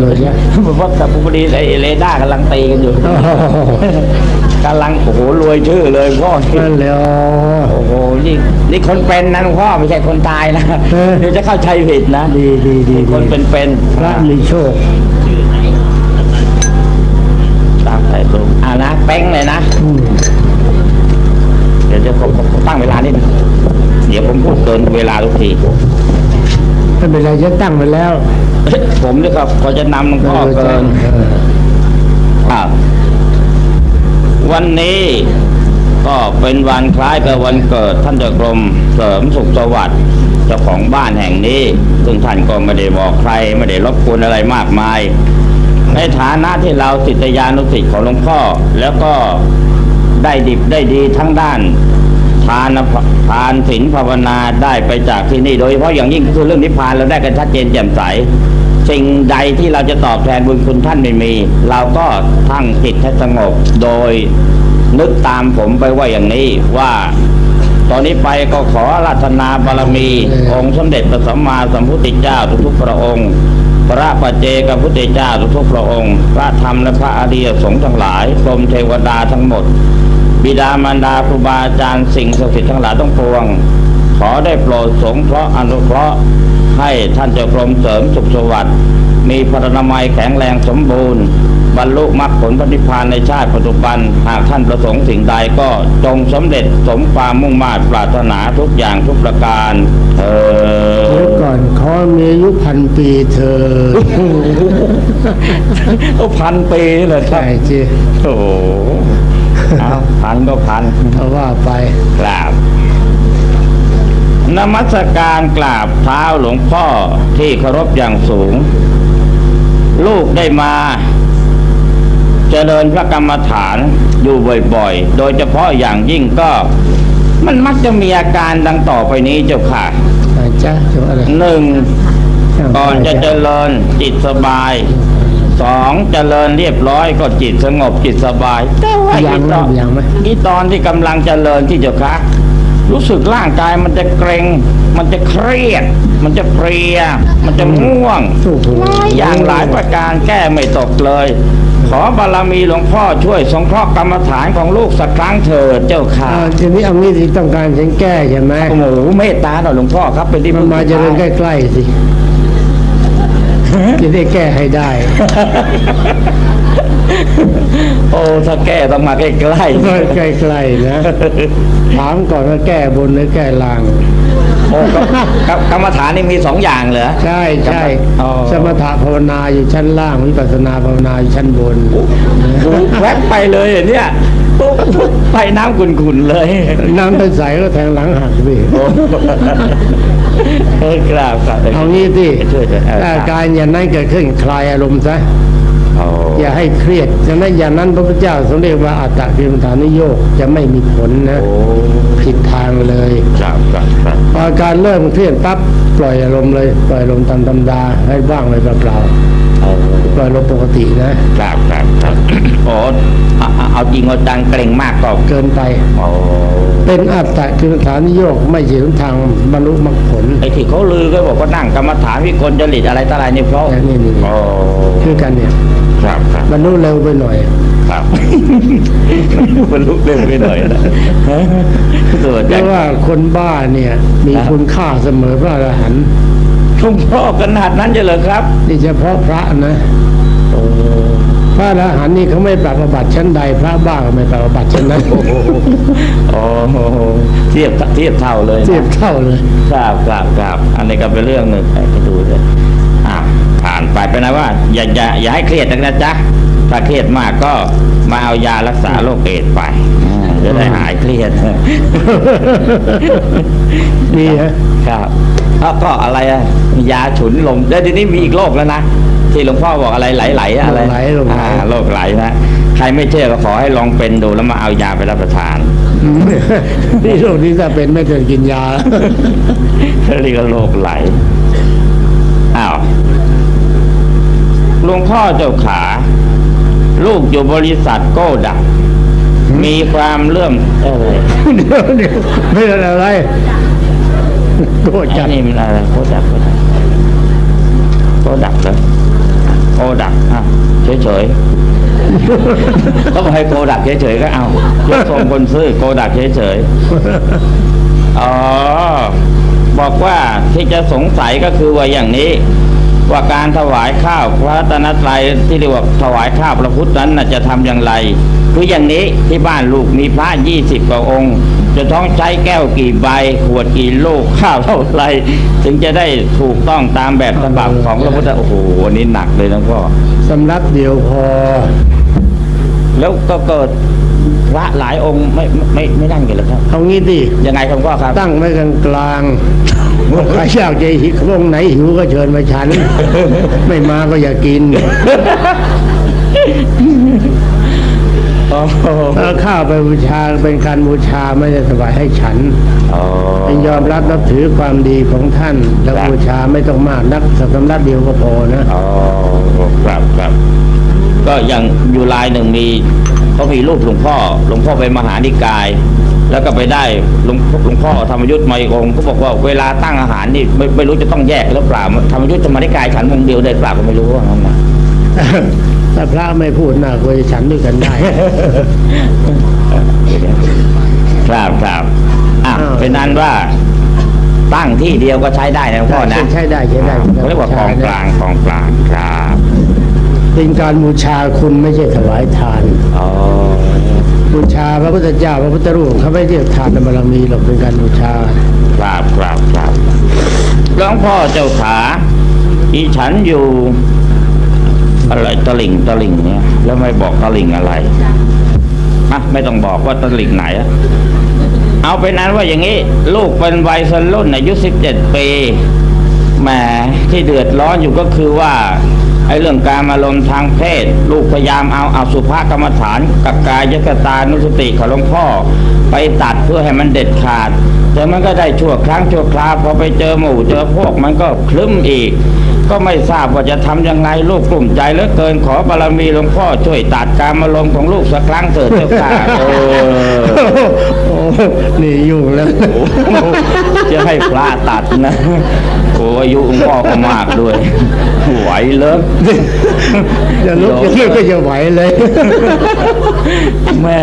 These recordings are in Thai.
เลยใช่เพราะแต่พอดีไอ้เรดาร์กำลังตีกันอยู่โอ้โหกำลังโอ้โหรวยชื่อเลยพ่อนั่นเลยอ๋อโอ้โหนี่นี่คนเป็นนะหลวงพ่อไม่ใช่คนตายนะเออเดี๋ยวจะเข้าใจผิดนะดีดีดีคนดีเป็นเป็นพระมีโชคตามใส่ลงอ่านะแป้งเลยนะอืมเดี๋ยวจะผมผมตั้งเวลานิดนึงเดี๋ยวผมพูดเกินเวลาทุกที ไม่เป็นไรฉันตั้งไปแล้ว ผมเนี่ยครับพอจะนำหลวงพ่อเกินเอออ่าวันนี้ก็เป็นวันคล้ายกับวันเกิดท่านเจ้ากรมเสริมสุขสวัสดิ์เจ้าของบ้านแห่งนี้ ซึ่งท่านก็ไม่ได้บอกใครไม่ได้รบกวนอะไรมากมาย ในฐานะที่เราศิษยานุศิษย์ของหลวงพ่อ แล้วก็ได้ดิบได้ดีทั้งด้านทานทานศีลภาวนาได้ไปจากที่นี่โดยเฉพาะอย่างยิ่งคือเรื่องนิพพานเราได้กันชัดเจนแจ่มใสสิ่งใดที่เราจะตอบแทนบุญคุณท่านไม่มี เราก็ทั้งจิตให้สงบโดยนึกตามผมไปว่าอย่างนี้ว่า ตอนนี้ไปก็ขอราธนาบารมี องค์สมเด็จพระสัมมาสัมพุทธเจ้าทุกๆพระองค์ พระปัจเจกพุทธเจ้าทุกๆพระองค์ พระธรรมและพระอริยสงฆ์ทั้งหลายกรมเทวดาทั้งหมด บิดามารดาครูบาอาจารย์สิ่งศักดิ์สิทธิ์ทั้งหลายต้องปวง ขอได้โปรดสงเคราะห์อนุเคราะห์ให้ท่านเจ้ากรมเสริมสุขสวัสดิ์มีพรรณนามัยแข็งแรงสมบูรณ์ บรรลุมรรคผลพระนิพพานในชาติปัจจุบัน หากท่านประสงค์สิ่งใดก็จงสำเร็จสมความมุ่งมา่ปรารถนาทุกอย่างทุกประการเอเดี๋ยวอก่อนขอมีอายุพันปีเธอก็พันปีเลยครัใช่บจีโอ้โห เอาพันก็พันเอาว่าไปกราบนมัสการกราบเท้าหลวงพ่อที่เคารพอย่างสูง ลูกได้มาเจริญพระกรรมฐานอยู่บ่อยๆ โดยเฉพาะอย่างยิ่งก็ มันมักจะมีอาการดังต่อไปนี้เจ้าค่ะอาจ้าจะอะไรหนึ่งก่อนจะเจริญจิตสบาย สองเจริญเรียบร้อยก็จิตสงบจิตสบาย แต่ว่ายังอีไหมตอนยังไหมอีตอนที่กำลังเจริญที่เจ้าคะรู้สึกร่างกายมันจะเกรงมันจะเครียด มันจะเพลีย มันจะง่วงโอ้โหอย่างหลายประการแก้ไม่ตกเลย ขอบารมีหลวงพ่อช่วยสงเคราะห์กรรมฐานของลูกสักครั้งเถิดเจ้าค่ะอ่าทีนี้เอางี้สิต้องการฉันแก้ใช่ไหมโอ้โหเมตตาหน่อยหลวงพ่อครับเป็นที่มันมาเจริญใกล้ๆสิ จะได้แก้ให้ได้ โอ้ถ้าแก้ต้องมาใกล้ๆใกล้ๆนะถามก่อนว่าแก้บนหรือแก้ล่างโอ้กรรมกรรมฐานนี่มีสองอย่างเหรอใช่ใช่อ๋อสมถะภาวนาอยู่ชั้นล่างวิปัสสนาภาวนาอยู่ชั้นบนโอ้แวบไปเลยเหรอเนี่ยปุ๊บปุ๊บไปน้ำขุ่นๆเลย น้ำไปใสก็แทงหลังหักสิโอ้เออกราบครับเอางี้สิช่วยด้วยเออถ้าอาการอย่างนั้นเกิดขึ้นคลายอารมณ์ซะโอ้อย่าให้เครียดฉะนั้นอย่างนั้นพระพุทธเจ้าทรงเรียกว่าอัตตกิมฐานิโยกจะไม่มีผลนะ โอ้ผิดทางเลยครับครับครับพออาการเริ่มเครียดปั๊บปล่อยอารมณ์เลย ปล่อยอารมณ์ตามธรรมดาให้ว่างเลยเปล่าเอาๆปล่อยอารมณ์ปกตินะครับครับครับโอ้เอาเอาเอาจริงเอาจังเกรงมากก็เกินไป โอ้เป็นอัตตกิมฐานิโยกไม่ใช่หนทางบรรลุมรรคผลไอ้ที่เขาลือก็บอกว่านั่งกรรมฐานวิกลจริตอะไรต่ออะไรนี่เพราะแต่นี่นี่โอ้คือกันเนี่ยครับครับบรรลุเร็วไปหน่อย ครับบรรลุเร็วไปหน่อยนะตัวเพจังราะว่าคนบ้าเนี่ย มีครับคุณค่าเสมอพระอรหันต์ หลวงพ่อขนาดนั้นจะเหรอครับ นี่เฉพาะพระนะพระอรหันต์นี่เขาไม่ปรับอาบัติชั้นใด พระบ้าก็ไม่ปรับอาบัติชั้นนั้นโอ้โหเทียบเทียบเท่าเลยนะเทียบเท่าเลยครับครับครับอันนี้ก็เป็นเรื่องหนึ่งไปดูเลยอ่าผ่านไปเป็นนะว่า อย่าอย่าอย่าให้เครียดนะจ๊ะถ้าเครียดมากก็มาเอายารักษาโรคเอดส์ไปอ่าจะได้หายเครียดดีฮะครับ แล้วก็อะไรอะยาฉุนลมแล้วทีนี้มีอีกโรคแล้วนะที่หลวงพ่อบอกอะไรไหลๆอะอะไรโรคไหลโรคไหลอ่าโรคไหลนะใครไม่เชื่อก็ขอให้ลองเป็นดูแล้วมาเอายาไปรับประทานนี่โรคนี้ถ้าเป็นไม่เกินกินยาเรียกว่าโรคไหลอ้าวหลวงพ่อเจ้าขา ลูกอยู่บริษัทโก้ดักมีความเลื่อมเอ้ยเดี๋ยวเดี๋ยวไม่เป็นอะไร โกรจัอัดนนี้มันอะไรโคตรดักโก้ดักโก้ดักเหรอโอดักอะเฉยๆก็ให้โคดักเฉยๆก็เอายกทรงคนซื้อโคดักเฉยๆอ๋อบอกว่าที่จะสงสัยก็คือว่าอย่างนี้ ว่าการถวายข้าวพระรัตนตรัยที่เรียกว่าถวายข้าวพระพุทธนั้นน่ะจะทำอย่างไร คืออย่างนี้ที่บ้านลูกมีพระยี่สิบกว่าองค์ จะต้องใช้แก้วกี่ใบขวดกี่ลูกข้าวเท่าไหรถึงจะได้ถูกต้องตามแบบฉบับของพระพุทธโอ้โหอันนี้หนักเลยนะพ่อสำรับเดียวพอ แล้วก็เกิด พระหลายองค์ไม่ไม่ไม่ไม่นั่งกันเลยครับเอางี้ดิยังไงครับพ่อครับ ตั้งไว้กลางกลางๆใครอยากจะหิวงไหนหิวก็เชิญมาฉัน ไม่มาก็อย่ากินโอ้โหเอาข้าวไปบูชาเป็นการบูชาไม่ได้ถวายให้ฉันอ๋อเป็นยอมรับนับถือความดีของท่านแล้วบูชาไม่ต้องมากนักสักสำรับเดียวก็พอนะอ๋อครับครับก็อย่างอยู่ลายหนึ่งมี เขามีรูปหลวงพ่อ หลวงพ่อเป็นมหานิกาย แล้วก็ไปได้หลวงหลวงพ่อธรรมยุทธ์มาอีกองค์เขาบอกว่าเวลาตั้งอาหารนี่ไม่ไม่รู้จะต้องแยกหรือเปล่าธรรมยุทธ์ธรรมนิกายฉันองค์เดียวได้เปล่าก็ไม่รู้ว่างั้นนะถ้าพระไม่พูดน่าควรจะฉันด้วยกันได้ครับครับอะอ้าวเป็นนั้นว่าตั้งที่เดียวก็ใช้ได้นะหลวงพ่อนะใช้ได้ใช้ได้เขาเรียกว่าของกลางของกลางครับ เป็นการบูชาคุณไม่ใช่ถวายทานอ๋อบูชาพระพุทธเจ้าพระพุทธรูปเขาไม่เรียกทานบารมีหรอกเป็นการบูชาครับครับครับหลวงพ่อเจ้าขาอีฉันอยู่ อะไรตะลิ่งตะลิ่งเนี่ยแล้วไม่บอกตะลิ่งอะไรอะไม่ต้องบอกว่าตะลิ่งไหนอะเอาเป็นนั้นว่าอย่างนี้ ลูกเป็นวัยรุ่นอายุสิบเจ็ดปีแหมที่เดือดร้อนอยู่ก็คือว่า ไอ้เรื่องการอารมณ์ทางเพศ ลูกพยายามเอาเอาสุภากรรมฐาน กับกายกตานุสติของหลวงพ่อ ไปตัดเพื่อให้มันเด็ดขาด แต่มันก็ได้ชั่วครั้งชั่วคราวพอไปเจอหมู่เจอพวกมันก็คลึ้มอีก ก็ไม่ทราบว่าจะทำยังไงลูกกลุ่มใจเหลือเกินขอบารมีหลวงพ่อช่วยตัดการอารมณ์ของลูกสักครั้งเถิดเจ้าค่ะเออโอ้นี่ยุ่งแล้วโอ้โหจะให้พระตัดนะโอ้อายุหลวงพ่อก็มากด้วย ไหวเลิกจะลุกจะเลิกก็จะไหวเลยแม่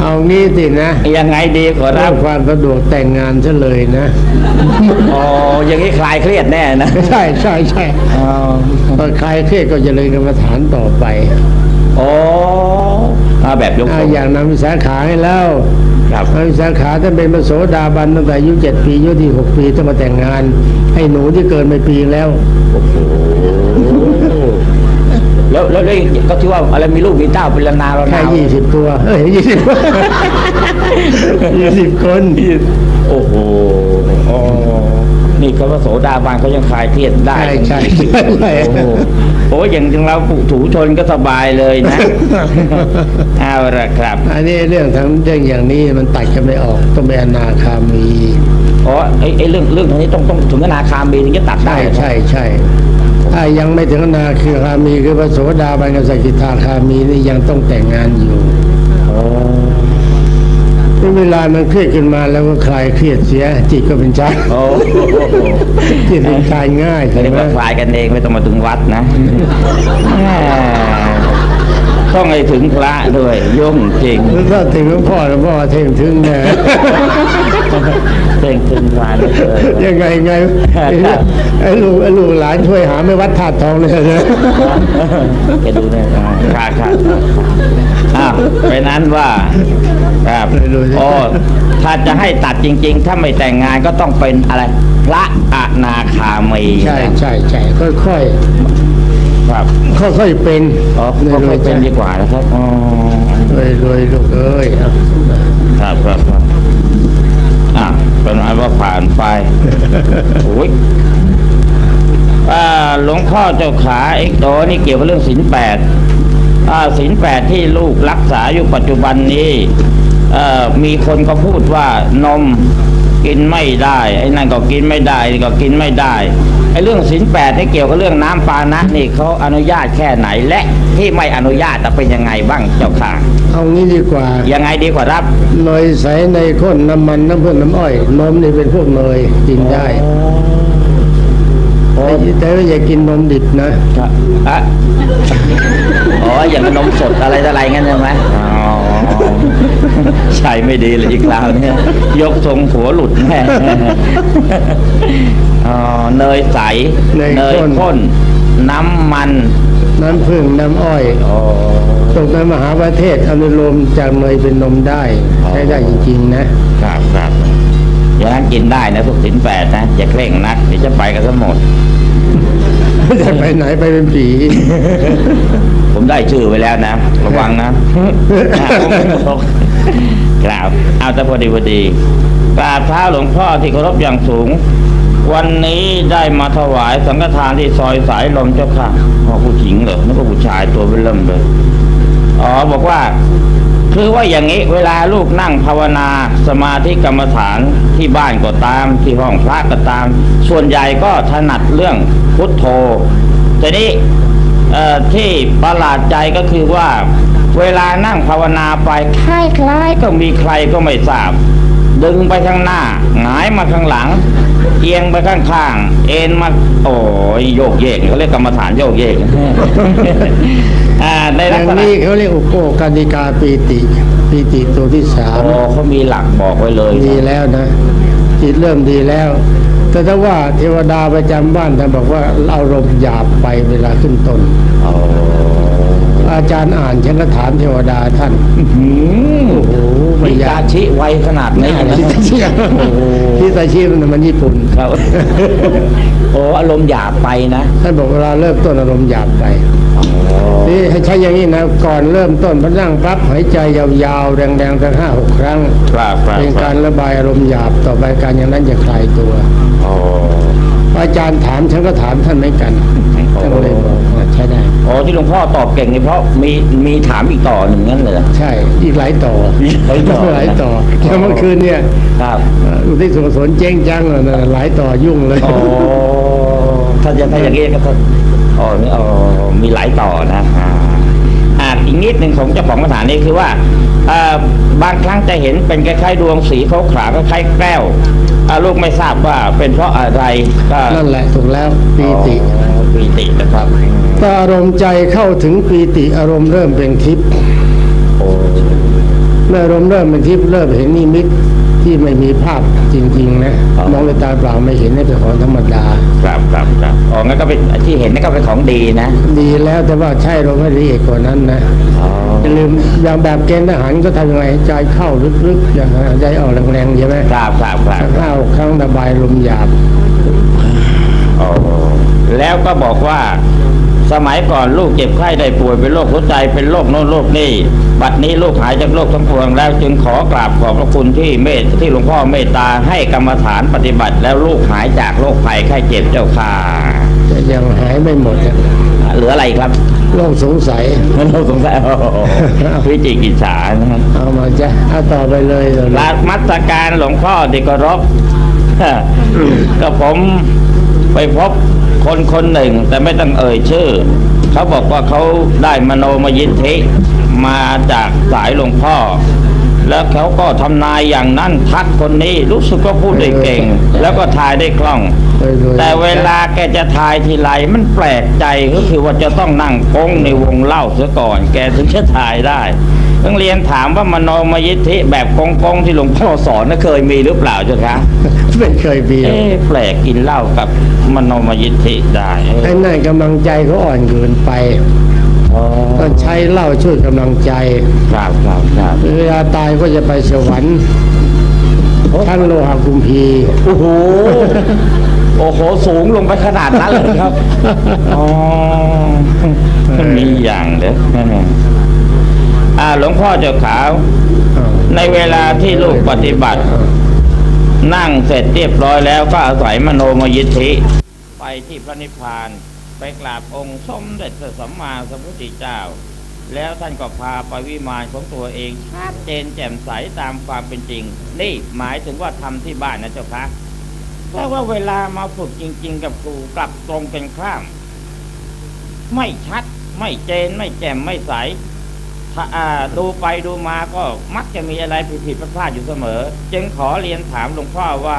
เอางี้สินะ ยังไงดีขอรัรับบความสะดวกแต่งงานซะเลยนะอ๋ออย่างนี้คลายเครียดแน่นะ ใช่ใช่ใช่อ๋อพอใครเครียดก็จะเลยกรรมฐานต่อไปโอ้เอาแบบยกอ่าทรงอย่างนำวิสาขาให้แล้ว ครับนำวิสาขาท่านเป็นพระโสดาบันตั้งแต่อายุเจ็ดปีอายุที่หกปีต้องมาแต่งงานให้หนูที่เกินไปปีแล้วแล้วแล้วแล้วก็ที่ว่าอะไรมีลูกมีเต้าเป็นละนาละแค่นาวยี่สิบตัวเอ้ยยี่สิบยี่สิบคนโอ้โหอ๋อ นี่เขาว่าโสดาบันเขายังคลายเครียดได้ใช่ใช่ใช่ใช่โอ้โหโอ้ยอย่างเราผูถูชนก็สบายเลยนะ เอาละครับอันนี้เรื่องทั้งเรื่องอย่างนี้มันตัดกันไม่ออกต้องเป็นอนาคามี อ๋อไอ้ไอ้เรื่องเรื่องนี้ต้องต้องถึงอนาคามีถึงจะตัดได้ใช่ใช่ใช่ถ้ายังไม่ถึงอนาคือคามีคือพระโสดาบันกับสกิทาคามีนี่ยังต้องแต่งงานอยู่ อ๋อ เวลามันเครียดขึ้นมาแล้วก็คลายเครียดเสีย จิตก็เป็นชายโอ้จิตเป็นชายง่ายเขาใช่เรียกไหมว่าคลายกันเองไม่ต้องมาถึงวัดนะแหมต้องให้ถึงพระด้วยยุ่งจริงถ้าถึงหลวงพ่อหลวงพ่อเท่งถึงแน่ เพ่งถึงพระเลย ยังไงไงไอ้ลูกไอ้ลูกหลานช่วยหาไม่วัดถาดทองเลยนะแกดูเนี่ยค่ะค่ะอ้าวไปนั้นว่าครับโอ้ถ้าจะให้ตัดจริง ๆ ถ้าไม่แต่งงานก็ต้องเป็นอะไรพระอนาคามีใช่นะใช่ใช่ค่อยครับๆค่อยๆเป็นอ๋อก็ค่อยเป็นดีกว่านะครับอ๋อรวยรวยลูกเอ้ยเอาครับครับครับ อะเป็นไงว่าผ่านไปโอ้ยอ่าหลวงพ่อเจ้าขาเอกโตนี่เกี่ยวกับเรื่องศีลแปดอ่าศีลแปดที่ลูกรักษาอยู่ปัจจุบันนี้เอ่อมีคนก็พูดว่านมกินไม่ได้ ไอ้นั่นก็กินไม่ได้นี่ก็กินไม่ได้ ไอ้เรื่องศีลแปดที่เกี่ยวกับเรื่องน้ำปานะนี่เขาอนุญาตแค่ไหนและที่ไม่อนุญาตจะเป็นยังไงบ้างเจ้าค่ะ เอางี้ดีกว่า ยังไงดีกว่ารับเนยใสในข้นน้ำมันน้ำเพื่อนน้ำอ้อยนมนี่เป็นพวกเนยกินได้โอ้แต่ว่าอย่ากินนมดิบนะครับอะอ๋ออย่างนมสดอะไรอะไรงั้นใช่ไหมอ๋อ ใช่ไม่ดีเลยอีกคราวเนี่ยยกทรงหัวหลุดแน่อ๋อเนยใส เนยข้นข้น น้ำมัน น้ำผึ้งน้ำอ้อยอ๋อตกในมหาประเทศอนุโลมจากเนยเป็นนมได้อ๋อใช้ได้จริงๆนะครับครับอย่างนั้นกินได้นะทุกสินแปดนะอย่าเคร่งนักเดี๋ยวจะไปกันทั้งหมดจะไปไหนไปเป็นผี ผมได้ชื่อไว้แล้วนะ ระวังนะ ครับเอาแต่พอดีพอดีกราบเท้าหลวงพ่อที่เคารพอย่างสูง วันนี้ได้มาถวายสังฆทานที่ซอยสายลมเจ้าค่ะอ๋อผู้หญิงเหรอนึกว่าผู้ชายตัวเป็นเริ่มเลยอ๋อบอกว่า คือว่าอย่างนี้เวลาลูกนั่งภาวนาสมาธิกรรมฐานที่บ้านก็ตาม ที่ห้องพระก็ตาม ส่วนใหญ่ก็ถนัดเรื่องพุทโธแต่นี้ที่ประหลาดใจก็คือว่า เวลานั่งภาวนาไปคล้ายๆก็มีใครก็ไม่ทราบ ดึงไปข้างหน้าหงายมาข้างหลัง เอียงไปข้างๆเอ็นมาโอ้ยโยกเยกเขาเรียกกรรมฐานโยกเยกอ่าในอลักย่างษณะนี้เขาเรียกอุโกกานิกาปีติปีติตัวที่สามอ๋อเขามีหลักบอกไว้เลยดีแล้วนะจิตเริ่มดีแล้ว แต่ถ้าว่าเทวดาประจำบ้านท่านบอกว่าอารมณ์หยาบไปเวลาขึ้นต้น อ๋ออาจารย์อ่านฉันก็ถามเทวดาท่านหืมโอ้โหไม่มียากการชิไวขนาดนี้นี่นะทิตาชิโอ้โหทิตาชิมันมันญี่ปุ่นครับโอ้อารมณ์หยาบไปนะท่านบอกเวลาเริ่มต้นอารมณ์หยาบไปอ๋อนี่ให้ใช้อย่างนี้นะก่อนเริ่มต้นพอนั่งปั๊บหายใจยาวๆแรงๆสักห้าหกครั้งครับครับเป็นการระบายอารมณ์หยาบต่อไปการอย่างนั้นจะคลายตัวอ๋ออาจารย์ถามฉันก็ถามท่านเหมือนกันท่านก็เลยบอกว่าใช้ได้ อ๋อที่หลวงพ่อตอบเก่งนี่เพราะมีมีถามอีกต่อหนึ่งงั้นเลยเหรอใช่ อีกหลายต่ออีกหลายต่อ หลายต่อแล้วเมื่อคืนเนี่ยครับเอ่ออุทิศส่วนกุศลเจ๊งจังเลยนะหลายต่อยุ่งเลย อ๋อถ้าจะถ้าอย่างนี้ก็ต้องอ๋อนี่อ๋อมีหลายต่อนะอ่า อ่าอีกนิดหนึ่งของเจ้าของสถานนี้คือว่าอ่าบางครั้งจะเห็นเป็นคล้ายๆดวงสีขาวขาวๆคล้ายๆแก้วอ่าลูกไม่ทราบว่าเป็นเพราะอะไรก็นั่นแหละถูกแล้วปีติอ๋อปีตินะครับถ้าอารมณ์ใจเข้าถึงปีติอารมณ์เริ่มเป็นทิพย์โอ้เมื่ออารมณ์เริ่มเป็นทิพย์เริ่มเห็นนิมิต ที่ไม่มีภาพจริงๆนะมองด้วยตาเปล่าไม่เห็นนี่เป็นของธรรมดา ครับครับครับอ๋องั้นก็เป็นที่เห็นนั่นก็เป็นของดีนะ ดีแล้วแต่ว่าใช่เราไม่ละเอียดกว่านั้นนะอ๋ออย่าลืมอย่างแบบเกณฑ์ทหารก็ทำยังไงใจเข้าลึกๆอย่างนั้นใจออกแรงๆใช่ไหมครับครับครับเข้าครั้งระบายลมหยาบอ๋อแล้วก็บอกว่า สมัยก่อนลูกเจ็บไข้ได้ป่วยเป็นโรคหัวใจเป็นโรคโน้นโรคนี้บัดนี้ลูกหายจากโรคทั้งปวงแล้วจึงขอกราบขอบพระคุณที่เมตที่หลวงพ่อเมตตาให้กรรมฐานปฏิบัติ แล้วลูกหายจากโรคภัยไข้เจ็บเจ้าค่ะแต่ยังหายไม่หมดอะเหลืออะไรครับโรคสงสัยเราสงสัยโอ้โหวิจิกิจฉานะครับเอามาจ้ะเอาต่อไปเลยเดี๋ยวลามัสการหลวงพ่อที่เคารพก็ผมไปพบ คนคนหนึ่ง แต่ไม่ต้องเอ่ยชื่อ เขาบอกว่าเขาได้มโนมยิทธิมาจากสายหลวงพ่อ แล้วเขาก็ทำนายอย่างนั้นทักคนนี้รู้สึกว่าพูดได้เก่ง แล้วก็ทายได้คล่อง แต่เวลาแกจะทายทีไรมันแปลกใจก็คือว่าจะต้องนั่งโก้งในวงเล่าเสียก่อน แกถึงจะทายได้ ต้องเรียนถามว่ามโนมยิทธิแบบโกงๆที่หลวงพ่อสอนน่ะเคยมีหรือเปล่าเจ้าคะไม่เคยมีหรอกเอ๊ะแปลกกินเหล้ากับมโนมยิทธิได้ไอ้นั่นกำลังใจเขาอ่อนเกินไปอ๋อต้องใช้เหล้าช่วยกำลังใจครับครับครับเวลาตายก็จะไปสวรรค์ท่านโลหะกุมพีโอ้โหโอ้โหสูงลงไปขนาดนั้นเลยครับอ๋อมันมีอย่างเด้อ อ่าหลวงพ่อเจ้าขาวอ้าว ในเวลาที่ลูกปฏิบัติ นั่งเสร็จเรียบร้อยแล้วก็อาศัยมโนมยิทธิ ไปที่พระนิพพาน ไปกราบองค์สมเด็จพระสัมมาสัมพุทธเจ้า แล้วท่านก็พาไปวิมานของตัวเองชัดเจนแจ่มใสตามความเป็นจริง นี่หมายถึงว่าทำที่บ้านนะเจ้าคะแต่ว่าเวลามาฝึกจริง ๆ กับครูกลับตรงเป็นข้าม ไม่ชัดไม่เจนไม่แจ่มไม่ใสถ้าอ่า ดูไปดูมาก็มักจะมีอะไรผิดผิดพลาดๆอยู่เสมอ จึงขอเรียนถามหลวงพ่อว่า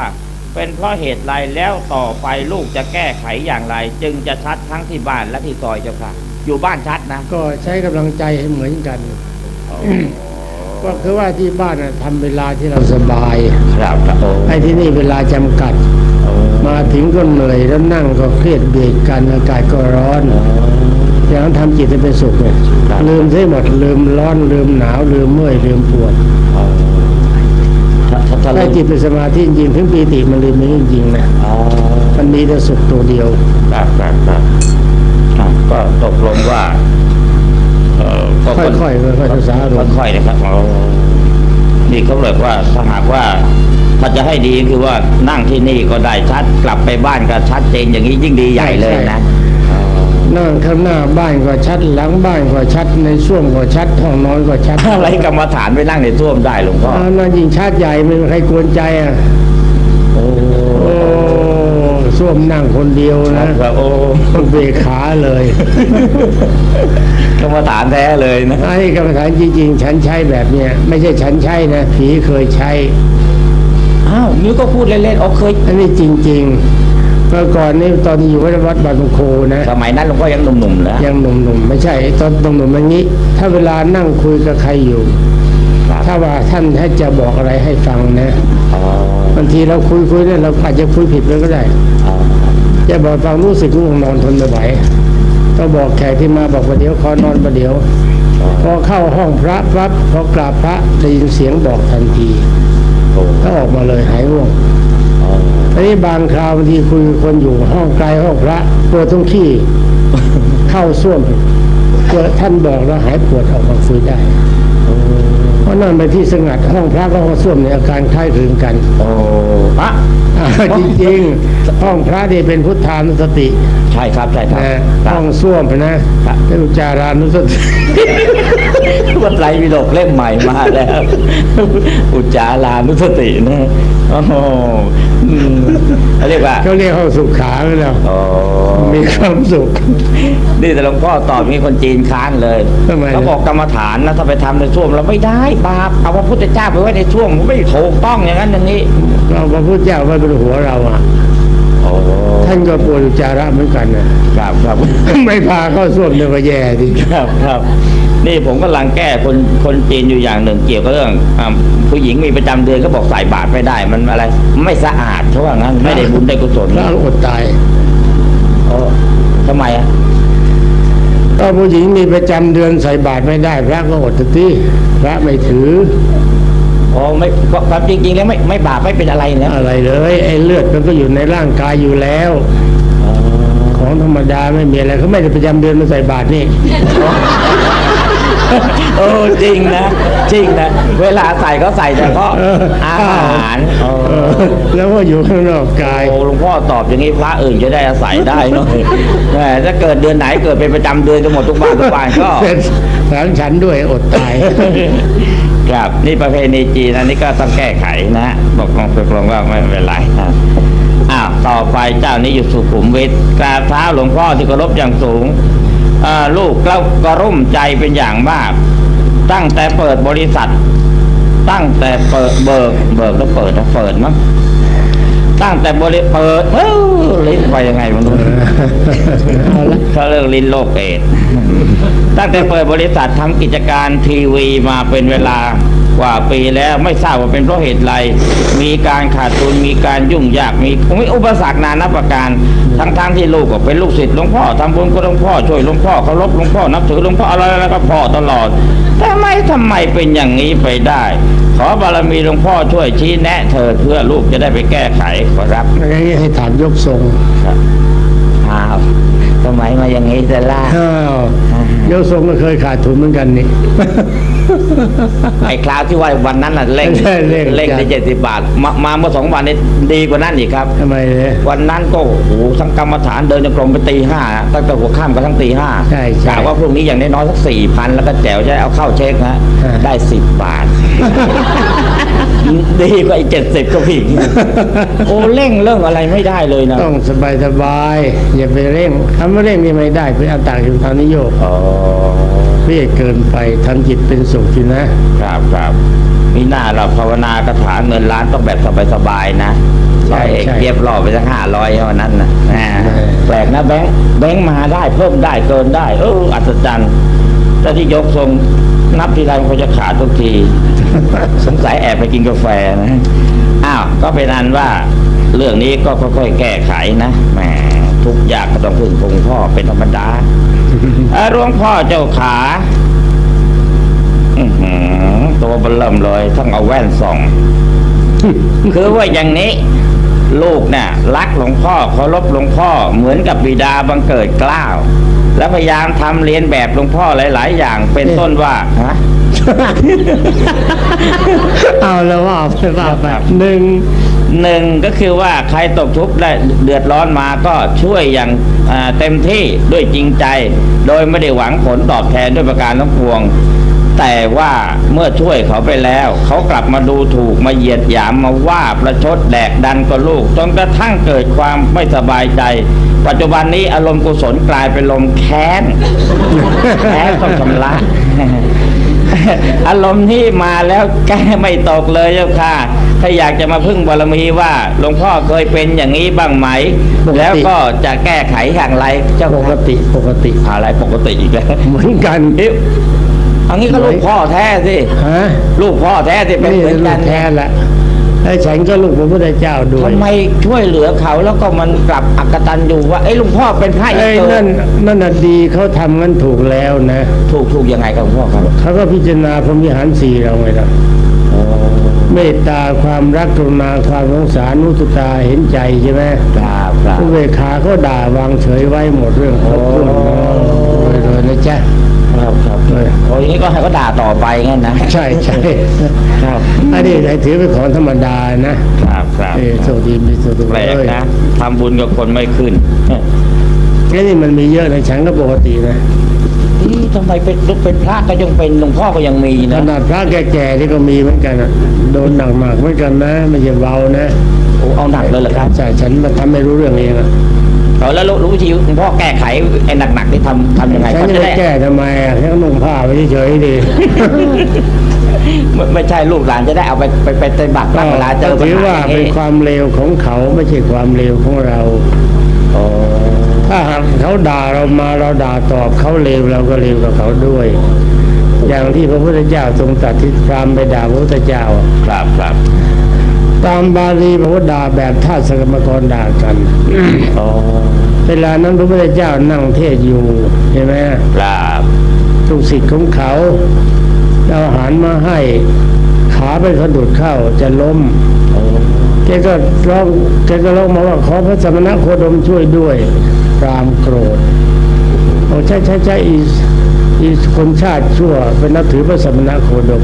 เป็นเพราะเหตุไรแล้วต่อไปลูกจะแก้ไขอย่างไร จึงจะชัดทั้งที่บ้านและที่ซอยเจ้าค่ะ อยู่บ้านชัดนะ ก็ใช้กำลังใจให้เหมือนกันก็คือว่าที่บ้านน่ะทำเวลาที่เราสบาย ครับครับโอ้ไอ้ที่นี่เวลาจำกัด มาถึงก็เหนื่อยแล้วนั่งก็เครียดเบียดกันอากาศก็ร้อนอย่างนั้นทำจิตให้เป็นสุขเนี่ยลืมใช่หมดลืมร้อนลืมหนาวลืมเมื่อยลืมปวดถ้าถ้าถ้าถ้าจิตเป็นสมาธิจริงๆถึงปีติมันลืมไม่จริงๆนะอ๋อมันมีแต่สุขตัวเดียวครับครับครับอะก็ตกลงว่าเอ่อก็ค่อยๆค่อยๆศึกษาดูค่อยๆนะครับอ๋อนี่เขาบอกว่าถ้าหากว่า ถ้าจะให้ดีคือว่านั่งที่นี่ก็ได้ชัด กลับไปบ้านก็ชัดเจนอย่างนี้ยิ่งดีใหญ่เลยนะนั่งข้างหน้าบ้านก็ชัด หลังบ้านก็ชัด ในช่วงก็ชัดห้องนอนก็ชัดอะไรกรรมฐานไปนั่งในท่วมได้หลวงพ่ออ่านั่นยิ่งชัดใหญ่ไม่มีใครกวนใจอะโอ้โอ้ส้วมนั่งคนเดียวครันะบครับโอ้เบกขาเลยกรรมฐานแท้เลยนะไอ้กรรมฐานจริงๆ ฉันใช้แบบเนี้ยไม่ใช่ฉันใช้นะผีเคยใช้ อ้าวนิ้วก็พูดเล่นๆเอาเคยอันนี้จริงๆเมื่อก่อนนี่ตอนอยู่วัดบางโคนะ สมัยนั้นหลวงพ่อยังหนุ่มๆนะยังหนุ่มๆไม่ใช่ตอนหนุ่มๆอย่างนี้ ถ้าเวลานั่งคุยกับใครอยู่ครับถ้าว่าท่านให้จะบอกอะไรให้ฟังนะอ๋อบางทีเราคุยคุยเนี่ยเราอาจจะคุยผิดไปก็ได้อ๋อจะบอกฟังรู้สึกง่วงนอนทนไม่ไหวต้องบอกแขกที่มาบอกว่าเดี๋ยวขอนอนประเดี๋ยวพอเข้าห้องพระปั๊บพอกราบพระได้ยินเสียงบอกทันทีโอ้ ก็ออกมาเลยหายง่วงอ๋ออันนี้บางคราวบางทีคุยกับคนอยู่ห้องไกลห้องพระปวดท้องขี้เข้าส้วมเกิดท่านบอกแล้วหายปวดออกมาคุยได้เพราะนั่นไปที่สงัดห้องพระกับห้องส้วมเนี่ยอาการคล้ายคลึงกันโอ้อะอ่าจริงๆห้องพระนี่เป็นพุทธานุสติ ใช่ครับใช่ครับนะครัห้บองส้วมนะครับเป็นอุจจารานุสติ วัดไรวิโลกเล่มใหม่มาแล้ว อุจจารานุสตินะโอ้โหอืมเขาเรียกว่าเขาเรียกห้องสุขาแล้วโอ้มีความสุขนี่แต่หลวงพ่อตอบมีคนจีนค้านเลยทำไมเขาบอกกรรมฐานนะถ้าไปทำในช่วงเราไม่ได้บาปเอาพระพุทธเจ้าไปไว้ในช่วงไม่ถูกต้องอย่างนั้นอย่างนี้เราพระพุทธเจ้าไว้บนหัวเราอะโอ้ท่านก็ปวดอุจจาระเหมือนกันนะครับครับไม่พาเข้าส้วมเนี่ยก็แย่ดิครับครับ นี่ผมกำลังแก้คนคนจีนอยู่อย่างหนึ่งเกี่ยวกับเรื่องอ่าผู้หญิงมีประจำเดือนก็บอกใส่บาตรไม่ได้ มันอะไร ไม่สะอาดเพราะว่างั้นไม่ได้บุญได้กุศลแล้วอดตายโอ้ทำไมอะก็ผู้หญิงมีประจำเดือนใส่บาตรไม่ได้ พระก็อดที่พระไม่ถืออ๋อไม่ความจริงๆแล้วไม่ไม่บาปไม่เป็นอะไรนะอะไรเลยไอ้เลือดมันก็อยู่ในร่างกายอยู่แล้วของธรรมดาไม่มีอะไรเขาไม่ได้ประจำเดือนมาใส่บาตรนี่ โอ้จริงนะ จริงนะ เวลาใส่ก็ใส่เฉพาะเอออาหารโอ้เออแล้วก็อยู่ข้างนอกกาย โอ้หลวงพ่อตอบอย่างนี้พระอื่นจะได้อาศัยได้หน่อยแหมถ้าเกิดเดือนไหนเกิดเป็นประจำเดือนกันหมดทุกบ้านทุกบ้านก็เสร็จสามฉันด้วยอดตาย ครับนี่ประเพณีจีนอันนี้ก็ต้องแก้ไขนะบอกลงตกลงว่าไม่เป็นไรนะอ้าวต่อไปเจ้านี้อยู่สุขุมวิทกราบเท้าหลวงพ่อที่เคารพอย่างสูงอ่า ลูกเกล้ากระรุ่มใจเป็นอย่างมาก ตั้งแต่เปิดบริษัท ตั้งแต่เปิดเบิก เบิกแล้วเปิดแล้วเปิดมั้งตั้งแต่บริเปิดเอ้ลิ้นไปยังไงมันรู้เอาเขาเรียกลิ้นโลกเอดตั้งแต่เปิดบริษัททำกิจการทีวีมาเป็นเวลา กว่าปีแล้วไม่ทราบว่าเป็นเพราะเหตุไร มีการขาดทุนมีการยุ่งยากมีมีอุปสรรคนานาประการ ทั้งๆทที่ลูกก็เป็นลูกศิษย์หลวงพ่อทำบุญกับหลวงพ่อช่วยหลวงพ่อเคารพหลวงพ่อนับถือหลวงพ่ออะไรแล้วก็พ่อตลอดแต่ไม่ทำไมเป็นอย่างนี้ไปได้ ขอบารมีหลวงพ่อช่วยชี้แนะเถิดเพื่อลูกจะได้ไปแก้ไขขอรับอย่างนี้ให้ถามยกทรงครับอ้าวทำไมมาอย่างนี้จะล่าอ้าว ยกทรงก็เคยขาดทุนเหมือนกันนี่ ไอ้คราวที่ว่าวันนั้นน่ะเร่งใช่เร่ง เร่งได้เจ็ดสิบบาท มามาเมื่อสองวันนี้ดีกว่านั้นอีกครับ ทำไมเนี่ย วันนั้นก็โอ้โหทั้งกรรมฐานเดินจงกรมไปตีห้าตั้งแต่หัวค่ำก็ทั้งตีห้าใช่ใช่กะว่าพรุ่งนี้อย่างน้อยๆสักสี่พันแล้วก็แจ๋วจะเอาเข้าเช็คนะอ่าได้สิบบาท ดีกว่าไอ้เจ็ดสิบก็ผิดโอ้เร่งเรื่องอะไรไม่ได้เลยนะต้องสบายสบายๆอย่าไปเร่งคำว่าเร่งนี่ไม่ได้เป็นอัตตาคือทางนิโยกอ๋อเรียกเกินไปทำจิตเป็นสุขทีนะครับครับมีหน้าเราภาวนาคาถาเงินล้านต้องแบบสบายๆนะใช่ร้อยเอกใช่เทียบรอบไปสักห้าร้อยวันนั้นนะอ่าใช่แปลกนะแบงค์แบงค์มาได้เพิ่มได้เกินได้เอออัศจรรย์แต่ที่ยกทรงนับทีไรมันก็จะขาดทุกที สงสัยแอบไปกินกาแฟนะอ้าวก็เป็นอันว่า เรื่องนี้ก็ค่อยๆแก้ไขนะแหมทุกอย่างก็ต้องพึ่งพงพ่อเป็นธรรมดาเอ่อ หลวงพ่อเจ้าขาอื้อหือตัวเบลเริ่มเลยทั้งเอาแว่นส่อง คือว่าอย่างนี้ ลูกน่ะรักหลวงพ่อเคารพหลวงพ่อเหมือนกับบิดาบังเกิดเกล้าว แล้วพยายามทำเรียนแบบหลวงพ่อหลาย ๆ อย่างเป็นต้นว่าฮะเอาแล้วว่าไปว่าไปครับหนึ่งหนึ่งก็คือว่าใครตกทุกข์ได้เดือดร้อนมาก็ช่วยอย่างอ่าเต็มที่ด้วยจริงใจ โดยไม่ได้หวังผลตอบแทนด้วยประการทั้งปวง แต่ว่าเมื่อช่วยเขาไปแล้ว เขากลับมาดูถูกมาเหยียดหยามมาว่าประชดแดกดันกับลูกจนกระทั่งเกิดความไม่สบายใจ ปัจจุบันนี้อารมณ์กุศลกลายเป็นลมแค้นแค้นต้องชำระอารมณ์ที่มาแล้วแก้ไม่ตกเลยเจ้าค่ะ ถ้าอยากจะมาพึ่งบารมีว่าหลวงพ่อเคยเป็นอย่างนี้บ้างไหมแล้วก็จะแก้ไขอย่างไรเจ้าปกติปกติ อะไรปกติอีกแล้วเหมือนกันเอ๊ะอันนี้ก็ลูกพ่อแท้สิฮะลูกพ่อแท้สิเป็นนี่เหมือนลูกักนแท้ละไอ้ฉันก็ลูกพระพุทธเจ้าด้วยทำไมช่วยเหลือเขาแล้วก็มันกลับอักตันอยู่ว่าไอ้ยหลุงพ่อเป็นพระอีไอ้เกินั่ดนนั่นน่ะดีเขาทำงั้นถูกแล้วนะถูกถูกยังไงครับหลวงพ่อครับ เขาก็พิจารณาพรหมิหารสี่เราไงล่ะ เมตตาความรักกรุณาความสงสารมุตุตาเห็นใจใช่ไหมครับครับอุเบกขาเขาด่าวางเฉยไว้หมดเรื่องครบถ้วนเลยเลยนะจ๊ะครับครับเออโอ้ยอย่างนี้ก็ให้เขาด่าต่อไปงั้นนะ ใช่ใช่ครับอันนี้ไอ้ถือเป็นของธรรมดานะครับครับเออโชคดีมีโชคดีแปลกเลยนะทำบุญกับคนไม่ขึ้นไอ้นี่มันมีเยอะนะฉันก็ปกตินะ นี่ทำไมเป็นเป็นพระก็ยังเป็นหลวงพ่อก็ยังมีขนะนาดพระแก่ๆนี่ก็มีเหมือนกันอะโดนหนักมากเหมือนกันนะไม่ใช่เบานะโอ้เอาหนักเลยเหรอครับใช่ฉันมาทำไม่รู้เรื่องเองอะเอาแล้วรู้รู้วิธีหลวงพ่อแก้ไขไอ้หนักๆที่ทำทำยังไงฉันเขาจะจะไปได้ แก้ทำไมอะแค่นุ่งผ้าไปเฉยๆดี ไม่ไม่ใช่ลูกหลานจะได้เอาไปไปไปปฏิบัติบ้างเวลาเจอปัญถือหาว่าอย่างเป็นนี้ความเลวของเขาไม่ใช่ความเลวของเราโอ้ ถ้าหากเขาด่าเรามาเราด่าตอบเขาเลวเราก็เลวกับเขาด้วย อย่างที่พระพุทธเจ้าทรงตรัสที่พรามไปด่าพระพุทธเจ้าอะครับครับตามบาลีพระพุทธด่าแบบท่าสกรรมกรด่ากันโอ้เวลานั้นพระพุทธเจ้านั่งเทศน์อยู่เห็นไหมครับทุกสิทธิ์ของเขาเอาอาหารมาให้ ขาไปกระดุดเข้าจะล้มโอ้แกก็ร้องแกก็ร้องมาว่าขอพระสมณโคดมช่วยด้วย รามโกรธโอ้ใช่ใช่ใช่อีอีคนชาติชั่วเป็นนับถือพระสมณโคดม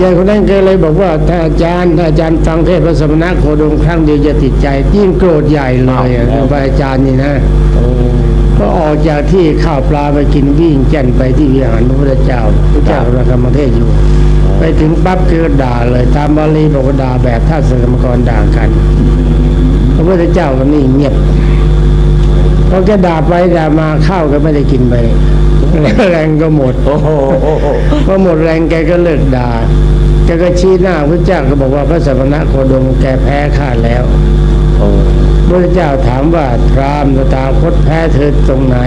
ยายคนนั้นก็เลยบอกว่าถ้าอาจารย์ถ้าอาจารย์ฟังเทศน์พระสมณโคดมครั้งเดียวจะติดใจยิ่งโกรธใหญ่เลยอะพระอาจารย์นี่นะโอ้ก็ออกจากที่ข้าวปลาไปกินวิ่งแจ่นไปที่วิหารพระพุทธเจ้าพระเจ้ากำลังกรรมเทศน์อยู่ ไปถึงปั๊บคือด่าเลยตามบาลีบอกว่าด่าแบบท่าสกรรมกรด่ากัน พระพุทธเจ้าก็นิ่เงียบพอแกด่าไปด่ามาข้าวก็ไม่ได้กินไปแรงก็หมดโอ้โหโอ้โหพอหมดแรงแกก็เลิกด่าแกก็ชี้หน้าพระเจ้าก็บอกว่าพระสัมณะโคดมแกแพ้ข้าแล้วโอ้พระเจ้าถามว่าพรามตาคตแพ้เธอตรงไหน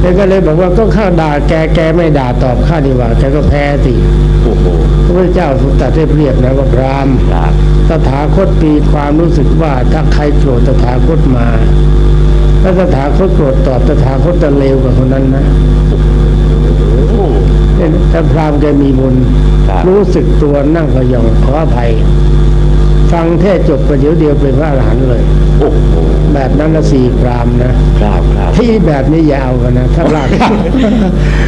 แกก็เลยบอกว่าก็ข้าด่าแกแกไม่ด่าตอบข้าดีกว่า แกก็แพ้สิโอ้โหพระพุทธเจ้าทรงตรัสให้เรียบนะว่าพรามครับตถาคตมีความรู้สึกว่าถ้าใครโกรธตถาคตมาถ้าตถาคตโกรธตอบตถาคตจะเลวกว่าคนนั้นนะโอ้เนี่ยถ้าพรามแกมีบุญครับรู้สึกตัวนั่งพยองขออภัย ฟังเทศจบประเดี๋ยวเดียวเป็นพระอรหันต์เลย โอ้โหแบบนั้นละสี่พรามนะครับครับที่แบบนี้อยาวกันนะถ้าลาก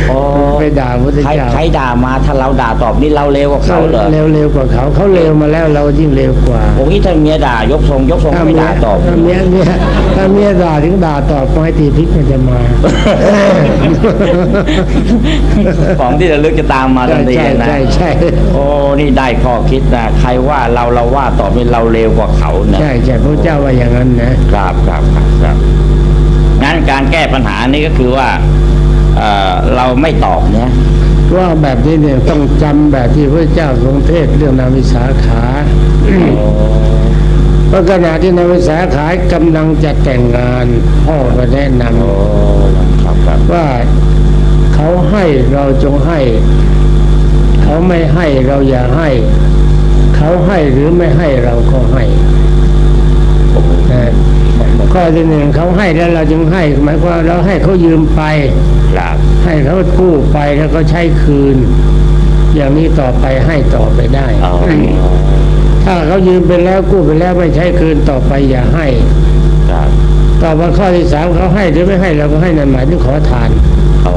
โอ้ไปด่าพระพุทธใครเจ้าใครด่ามาถ้าเราด่าตอบนี่เราเร็วกว่าเขาเหรอเร็วเร็วกว่าเขาเขาเร็วมาแล้วเรายิ่งเร็วกว่าโอ้ยถ้าเมียด่ายกทรงยกทรงถ้าไม่เมียด่าตอบถ้าเมียเมียถ้าเมียด่าถึงด่าตอบก็ให้ตีพริกมันจะมาของที่ระลึกจะตามมาทัใช่นทีใช่นะใช่ใช่โอ้นี่ได้ข้อคิดนะใครว่าเราเราว่าตอบนี่เราเร็วกว่าเขานะใช่ใช่พระเจ้าว่าอย่างนั้นนะครับครับครับครับงั้นการแก้ปัญหานี้ก็คือว่าเอ่อเราไม่ตอบเนี่ยว่าแบบนี้เนี่ยต้องจำแบบที่พระเจ้าทรงเทศน์เรื่องนางวิสาขาเพราะขณะที่นางวิสาขากำลังจะแต่งงานพ่อก็แนะนโอ้ครับครับำว่าเขาให้เราจงให้ เขาไม่ให้เราอย่าให้ เขาให้หรือไม่ให้เราก็ให้นะข้อที่หนึ่งเขาให้แล้วเราจึงให้หมายความว่าเราให้เขายืมไปครับให้เขากู้ไปแล้วก็ใช้คืน อย่างนี้ต่อไปให้ต่อไปได้อ๋อถ้าเขายืมไปแล้วกู้ไปแล้วไม่ใช้คืนต่อไปอย่าให้ครับต่อมาข้อที่สามเขาให้หรือไม่ให้เราก็ให้นั่นหมายถึงขอทานโอ้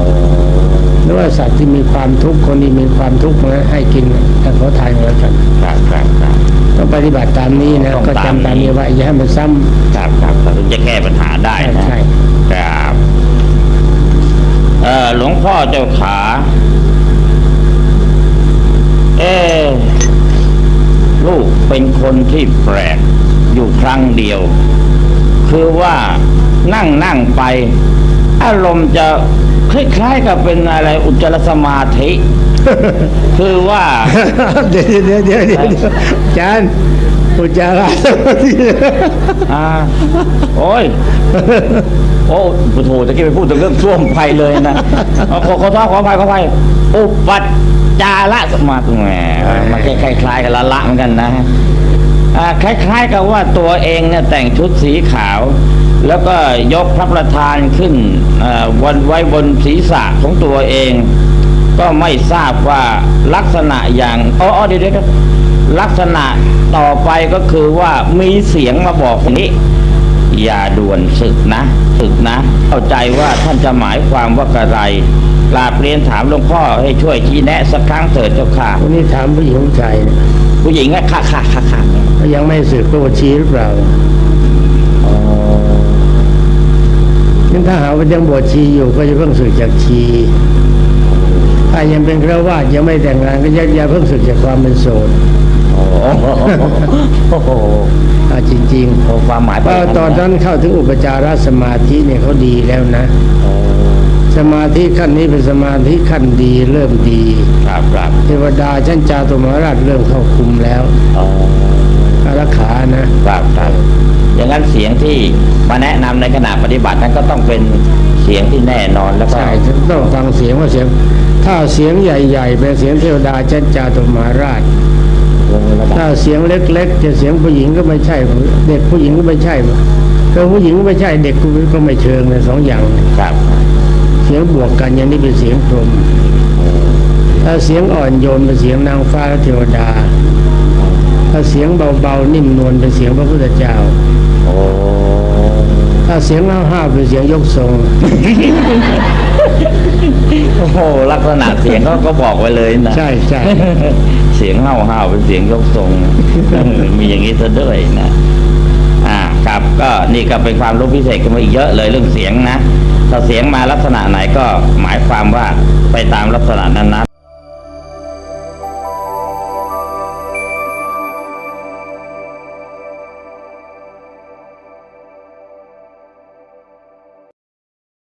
หรือว่าสัตว์ที่มีความทุกข์คนที่มีความทุกข์นะให้กินแต่ขอทานก็แล้วกันครับครับครับต้องปฏิบัติตามนี้นะต้องก็ตามจำตามนี้นี้ไว้อย่าให้มันซ้ำครับครับถึงจะแก้ปัญหาได้นะใช่ครับเออหลวงพ่อเจ้าขาเออลูกเป็นคนที่แปลกอยู่ครั้งเดียว คือว่านั่งนั่งไป อารมณ์จะ คล้ายๆกับเป็นอะไรอุจจารสมาธิ คือว่า เดี๋ยวเดี๋ยวเดี๋ยวเดี๋ยวเดี๋ยวอาจารย์อุจจาระสมาธิอ่าโอ้ยโอ้โหตะกี้ไปพูดถึงเรื่องช่วมไฟเลยนะเอาขอขอโทษขออภัยขออภัยอุปัจจาระสมาธิแหมมันคล้ายๆกับละละเหมือนกันนะอ่าคล้ายๆกับว่าตัวเองเนี่ยแต่งชุดสีขาว แล้วก็ยกพระประธานขึ้นอ่าวันไว้บนศีรษะของตัวเอง ก็ไม่ทราบว่าลักษณะอย่างอ๋ออ๋อเดี๋ยวเดี๋ยวลักษณะต่อไปก็คือว่ามีเสียงมาบอกอย่างนี้ อย่าด่วนศึกนะศึกนะ เข้าใจว่าท่านจะหมายความว่ากระไรกราบเรียนถามหลวงพ่อให้ช่วยชี้แนะสักครั้งเถิดเจ้าค่ะวันนี้ถามผู้หญิงผู้ชายเนี่ยผู้หญิงก็ค่ะค่ะค่ะค่ะเขายังไม่สึกก็ชีหรือเปล่า งั้นถ้าหาว่ายังบวชชีอยู่ก็จะเพิ่งสึกจากชีถ้ายังเป็นคราวาสยังไม่แต่งงานก็ยังอย่าเพิ่งสึกจากความเป็นโสดโอ้โหอ่าจริงโอ้ความหมายๆเพราะตอนนั้นเข้าถึงอุปจารสมาธิเนี่ยเขาดีแล้วนะโอ้สมาธิขั้นนี้เป็นสมาธิขั้นดีเริ่มดี ครับครับเทวดาชั้นจาตุมหาราชเริ่มเข้าคุมแล้วอ๋ออา รักขานะครับครับอย่างนั้นเสียงที่มาแนะนำในขณะปฏิบัตินั้นก็ต้องเป็นเสียงที่แน่นอนแล้วก็ใช่ต้องฟังเสียงว่าเสียง ถ้าเสียงใหญ่ๆเป็นเสียงเทวดาชั้นจาตุมหาราชระดัถ้าบเสียงเล็กๆจะเสียงผู้หญิงก็ไม่ใช่ เด็กผู้หญิงก็ไม่ใช่ก็ผู้หญิงก็ไม่ใช่เด็กก็ไม่เชิงเลยสองอย่างครับ เสียงบวกกันอย่างนี้เป็นเสียงพรหมถ้าเสียงอ่อนโยนเป็นเสียงนางฟ้าและเทวดา ถ้าเสียงเบาๆนิ่มนวลเป็นเสียงพระพุทธเจ้าโอ้ถ้าเสียงห้าวๆเป็นเสียงยกทรงโอ้โหลักษณะเสียงก็ก็บอกไว้เลยนะใช่ใช่เสียงเห่าเห่าๆเป็นเสียงยกทรงเออมีอย่างนี้ซะด้วยนะอ่าครับก็นี่ก็เป็นความรู้พิเศษกันมาอีกเยอะเลยเรื่องเสียงนะถ้าเสียงมาลักษณะไหนก็หมายความว่าไปตามลักษณะนั้นนะ